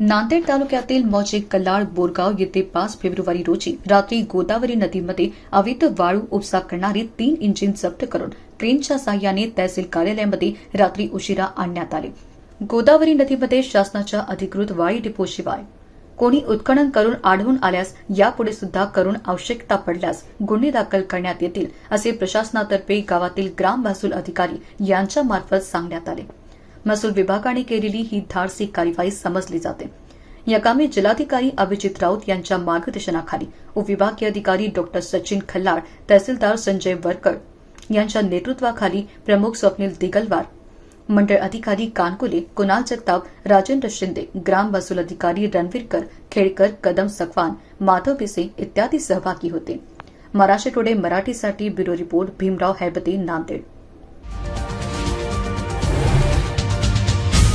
नांदेड तालुक्यातील मौजे कल्लाळ बोरगाव येथे पाच फेब्रुवारी रोजी रात्री गोदावरी नदीमध्ये अवैध वाळू उपसा करणारी तीन इंजिन जप्त करून क्रेनच्या साह्याने तहसील कार्यालयामध्ये रात्री उशिरा आणण्यात आले. गोदावरी नदीमध्ये शासनाच्या अधिकृत वाळी डिपोशिवाय कोणी उत्खनन करून आढळून आल्यास यापुढे सुद्धा करून आवश्यकता पडल्यास गुन्हे दाखल करण्यात येतील असे प्रशासनातर्फे गावातील ग्राम महसूल अधिकारी यांच्या मार्फत सांगण्यात आले. महसूल विभागाने केलेली ही धाडसी कार्यवाही समजली जाते. या कामी जिल्हाधिकारी अभिजित राऊत यांच्या मार्गदर्शनाखाली उपविभागीय अधिकारी डॉक्टर सचिन खल्लाळ तहसीलदार संजय वरकर यांच्या नेतृत्वाखाली प्रमुख स्वप्नील दिगलवार मंडळ अधिकारी कानकुले कुणाल जगताप राजेंद्र शिंदे ग्राम महसूल अधिकारी रणवीरकर खेडकर कदम सकवान माधव बिसे इत्यादी सहभागी होते. मराठी टुडे मराठीसाठी ब्युरो रिपोर्ट भीमराव हैबते नांदेड.